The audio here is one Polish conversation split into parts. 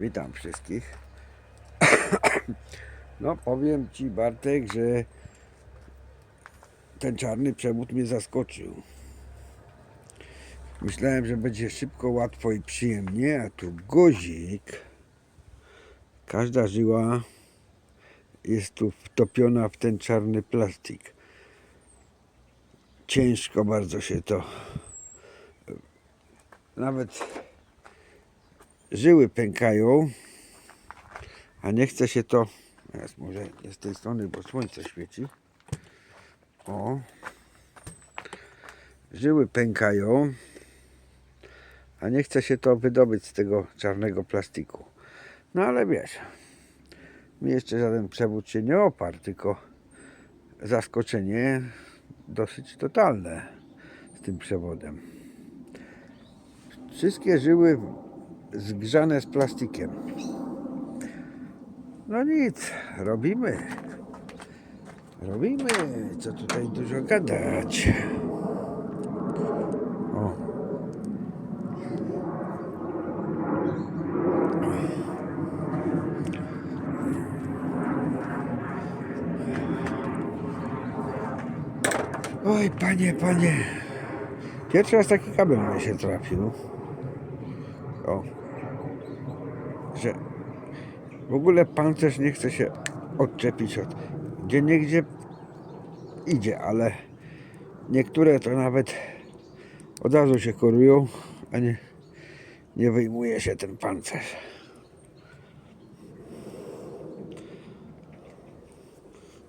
Witam wszystkich. No powiem Ci Bartek, że ten czarny przewód mnie zaskoczył. Myślałem, że będzie szybko, łatwo i przyjemnie, a tu guzik. Każda żyła jest tu wtopiona w ten czarny plastik. Ciężko bardzo się to nawet żyły pękają, a nie chce się to. Teraz może z tej strony, bo słońce świeci. O. Żyły pękają, a nie chce się to wydobyć z tego czarnego plastiku. No ale wiesz, mi jeszcze żaden przewód się nie oparł, tylko zaskoczenie dosyć totalne z tym przewodem. Wszystkie żyły zgrzane z plastikiem. No nic, robimy. Robimy, co tutaj dużo gadać. O. Oj, panie, panie. Pierwszy raz taki kabel mi się trafił. O. Że w ogóle pancerz nie chce się odczepić od. Gdzie niegdzie idzie, ale niektóre to nawet od razu się korują, a nie, nie wyjmuje się ten pancerz.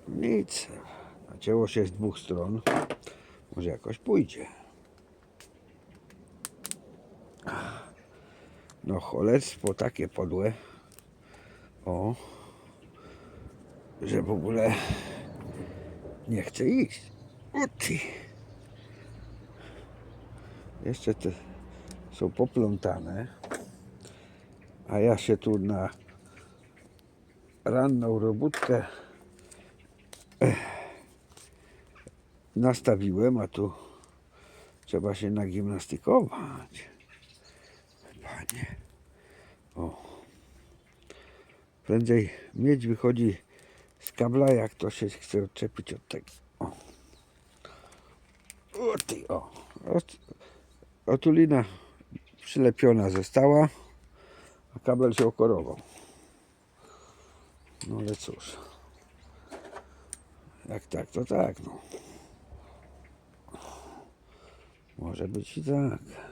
Nic. Nacięło się z dwóch stron. Może jakoś pójdzie. No cholerstwo takie podłe. O. Że w ogóle nie chce iść. O. Jeszcze te są poplątane. A ja się tu na ranną robótkę eh, nastawiłem, a tu trzeba się nagimnastykować. Panie. O. Prędzej miedź wychodzi z kabla, jak to się chce odczepić od tego. O. O ty, o. Ot- Otulina przylepiona została, a kabel się okorował. No ale cóż. Jak tak, to tak, no. Może być i tak.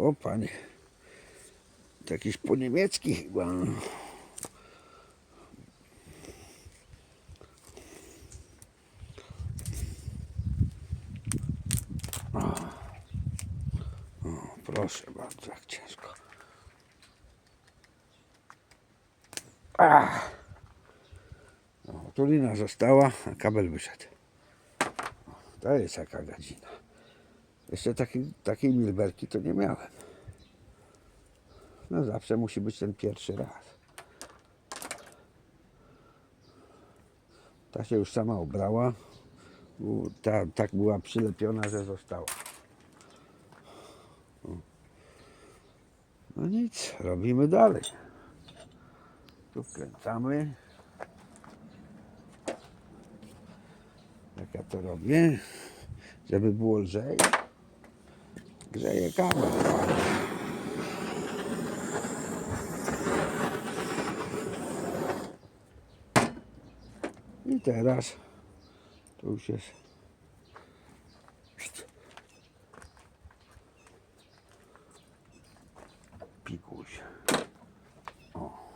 O panie. To jakiś po niemiecki chyba. O, proszę bardzo, jak ciężko. Ach. Tulina została, a kabel wyszedł. To jest jaka gadzina. Jeszcze takiej, takiej milberki to nie miałem. No zawsze musi być ten pierwszy raz. Ta się już sama ubrała. U- Ta tak była przylepiona, że została. No nic, robimy dalej. Tu wkręcamy. Jak ja to robię, żeby było lżej. Grzeje kabel. I teraz to już jest. Pikuś. O.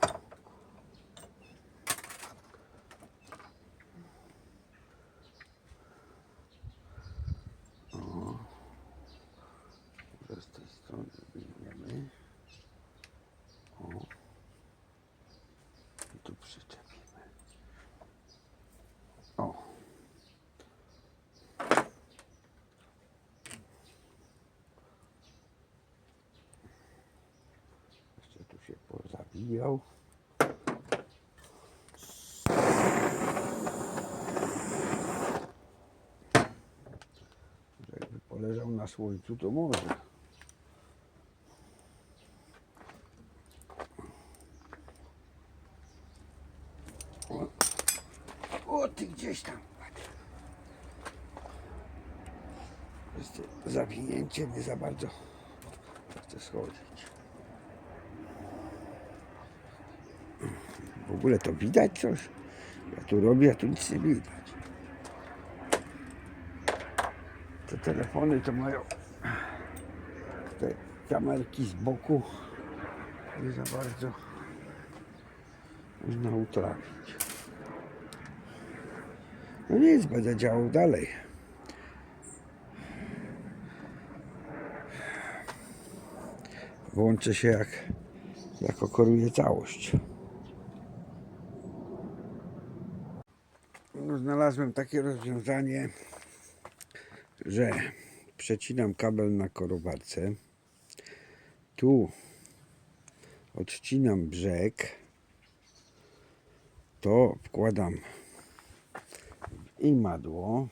Teraz z tej strony wyjmiemy. O. I tu przyczepimy. O. Jeszcze tu się pozabijał. Jakby na słońcu, to może. Ty gdzieś tam. Zawinięcie, nie za bardzo chcę schodzić. W ogóle to widać coś? Ja tu robię, a tu nic nie widać. Te telefony to mają te kamerki z boku. Nie za bardzo można utrafić. No nic, będę działał dalej. Włączę się jak, jak okoruje całość. No, znalazłem takie rozwiązanie, że przecinam kabel na korowarce. Tu odcinam brzeg. To wkładam i madło.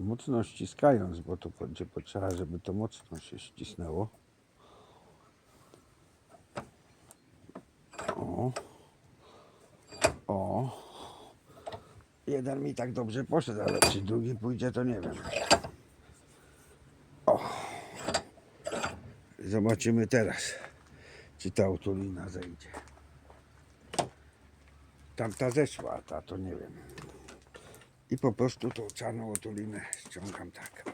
Mocno ściskając, bo to będzie potrzeba, żeby to mocno się ścisnęło. O. O. Jeden mi tak dobrze poszedł, ale czy drugi pójdzie, to nie wiem. O. Zobaczymy teraz, czy ta otulina zejdzie. Tamta zeszła, a ta to nie wiem. I po prostu tą czarną otulinę ściągam tak.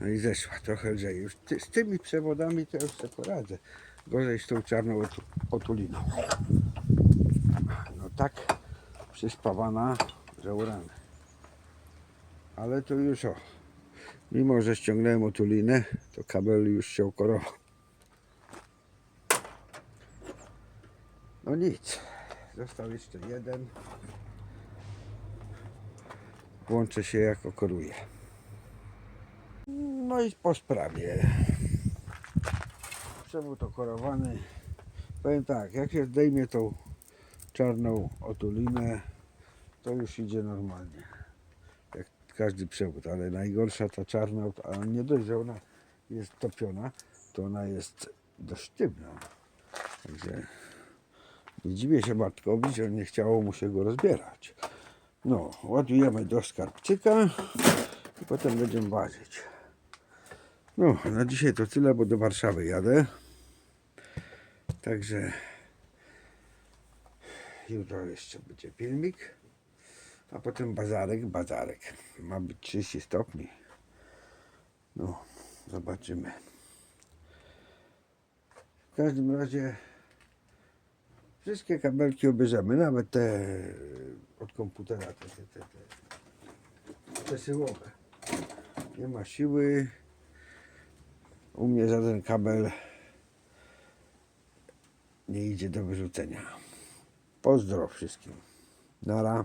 No i zeszła trochę lżej. Już ty, z tymi przewodami to już sobie poradzę. Gorzej z tą czarną otu, otuliną. No tak przyspawana, że urany. Ale to już o. Mimo, że ściągnąłem otulinę, to kabel już się okorował. No nic. Został jeszcze jeden. Włączę się jak okoruje. No i po sprawie. Przewód okorowany. Powiem tak, jak się zdejmie tą czarną otulinę, to już idzie normalnie. Każdy przewód, ale najgorsza ta czarna, a nie dość, że ona jest topiona, to ona jest dość sztywna. Także nie dziwię się Bartkowi, że nie chciało mu się go rozbierać. No, ładujemy do skarbczyka i potem będziemy ważyć. No, na dzisiaj to tyle, bo do Warszawy jadę. Także jutro jeszcze będzie filmik, a potem bazarek, bazarek. Ma być 30 stopni. No, zobaczymy. W każdym razie wszystkie kabelki obierzemy, nawet te od komputera, te, te, te, te przesyłowe. Nie ma siły. U mnie żaden kabel nie idzie do wyrzucenia. Pozdro wszystkim. Nara.